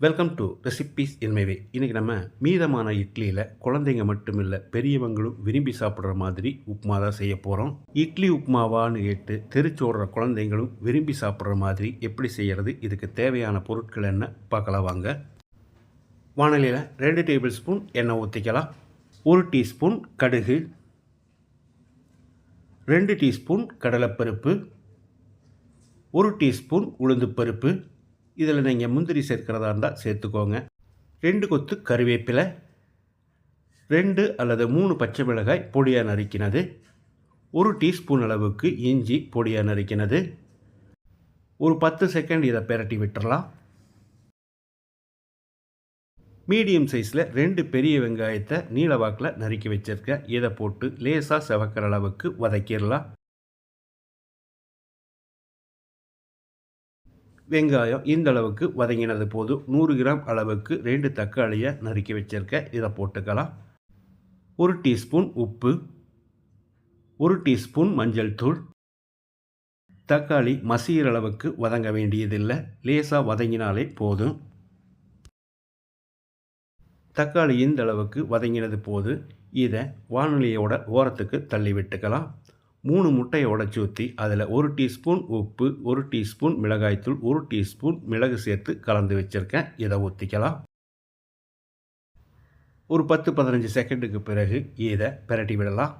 Welcome to recipes என்மைவே இன்றைக்கி நம்ம மீதமான இட்லியில் குழந்தைங்க மட்டும் இல்லை பெரியவங்களும் விரும்பி சாப்பிட்ற மாதிரி உப்புமா தான் செய்ய போகிறோம் இட்லி உப்புமாவான்னு கேட்டு தெரிச்சோடுற குழந்தைங்களும் விரும்பி சாப்பிட்ற மாதிரி எப்படி செய்கிறது இதுக்கு தேவையான பொருட்கள் என்ன பார்க்கலாம் வாங்க. வானலியில் ரெண்டு டேபிள் ஸ்பூன் எண்ணெய் ஊற்றிக்கலாம் ஒரு டீஸ்பூன் கடுகு. ரெண்டு டீஸ்பூன் கடலைப்பருப்பு. ஒரு டீஸ்பூன் உளுந்துப்பருப்பு இதில் நீங்கள் முந்திரி சேர்க்கிறதா இருந்தால் சேர்த்துக்கோங்க. ரெண்டு கொத்து கருவேப்பிலை ரெண்டு அல்லது மூணு பச்சை மிளகாய் பொடியாக நறுக்கினது. ஒரு டீஸ்பூன் அளவுக்கு இஞ்சி பொடியாக நறுக்கினது. ஒரு பத்து செகண்ட் இதை பெரட்டி விட்டுறலாம். மீடியம் சைஸில் ரெண்டு பெரிய வெங்காயத்தை நீளவாக்கில் நறுக்கி வச்சுருக்கேன் இதை போட்டு லேசாக செவக்கிற அளவுக்கு வதக்கிடலாம். வெங்காயம் இந்த அளவுக்கு வதங்கினது போதும் நூறு கிராம் அளவுக்கு ரெண்டு தக்காளியை நறுக்கி வச்சுருக்க. இதை போட்டுக்கலாம். ஒரு டீஸ்பூன் உப்பு. ஒரு டீஸ்பூன் மஞ்சள் தூள். தக்காளி மசிகிற அளவுக்கு வதங்க வேண்டியதில்லை. லேசாக வதங்கினாலே போதும். தக்காளி இந்த அளவுக்கு வதங்கினது போது இதை வானொலியோட ஓரத்துக்கு தள்ளி விட்டுக்கலாம். மூணு முட்டையை உடச்சி ஊற்றி அதில் ஒரு டீஸ்பூன் உப்பு ஒரு டீஸ்பூன் மிளகாய்த்தூள் ஒரு டீஸ்பூன் மிளகு சேர்த்து கலந்து வச்சுருக்கேன். இதை ஊற்றிக்கலாம் ஒரு பத்து பதினஞ்சு செகண்டுக்கு பிறகு இதை பிரட்டி விடலாம்.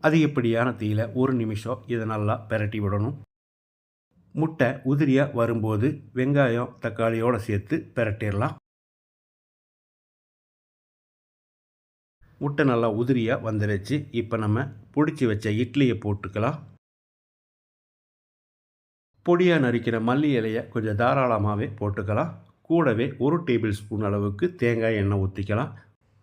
அதிகப்படியான தீயில் ஒரு நிமிஷம் இதை நல்லா பிரட்டி விடணும். முட்டை உதிரியாக வரும்போது வெங்காயம் தக்காளியோடு சேர்த்து பிரட்டிடலாம். முட்டை நல்லா உதிரியாக வந்துடுச்சு இப்போ நம்ம பிடிச்சி வச்ச இட்லியை போட்டுக்கலாம். பொடியாக நறுக்கிற மல்லி இலையை கொஞ்சம் தாராளமாகவே போட்டுக்கலாம். கூடவே ஒரு டேபிள் ஸ்பூன் அளவுக்கு தேங்காய் எண்ணெய் ஊற்றிக்கலாம்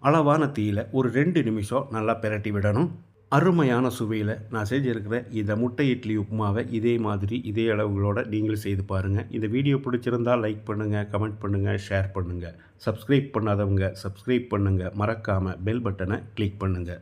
அளவான தீயில் ஒரு ரெண்டு நிமிஷம் நல்லா பிரட்டி விடணும். அருமையான சுவையில் நான் செஞ்சுருக்கிற இந்த முட்டை இட்லி உப்புமாவை இதே மாதிரி இதே அளவுகளோடு நீங்களும் செய்து பாருங்கள் இந்த வீடியோ பிடிச்சிருந்தால் லைக் பண்ணுங்கள் கமெண்ட் பண்ணுங்கள் ஷேர் பண்ணுங்கள் சப்ஸ்கிரைப் பண்ணாதவங்க சப்ஸ்கிரைப் பண்ணுங்கள் மறக்காமல் பெல் பட்டனை கிளிக் பண்ணுங்கள்